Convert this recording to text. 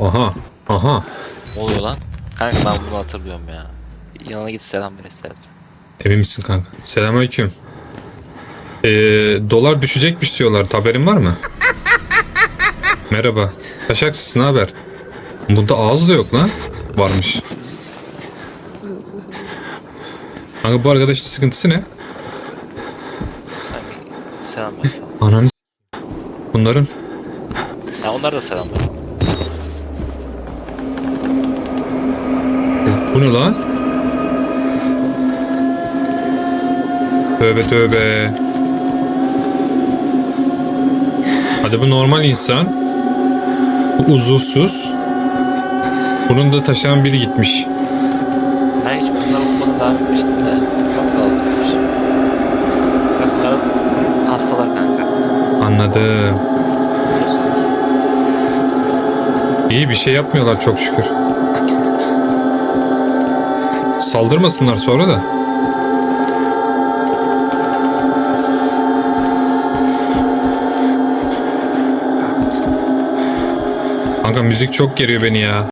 Aha. Aha. Ne oluyor lan? Kanka ben bunu hatırlıyorum ya. Yanına git selam ver istersen. Emin misin kanka? Selamünaleyküm. Ee, dolar düşecekmiş diyorlar. Haberin var mı? Merhaba. Taşaksız ne haber? Bunda ağız da yok lan. Varmış. Kanka bu arkadaşın sıkıntısı ne? Sen bir selam ver sana. Ananı s- Bunların Ya onlar da selam ver. Bu ne lan? Tövbe tövbe. Hadi bu normal insan. Bu uzuvsuz. Bunun da taşıyan biri gitmiş. Ben hiç bunları okumadan devam etmiştim de. Çok lazımmış. Bak bunlar hastalar kanka. Anladım. İyi bir şey yapmıyorlar çok şükür. Saldırmasınlar sonra da. Kanka müzik çok geriyor beni ya.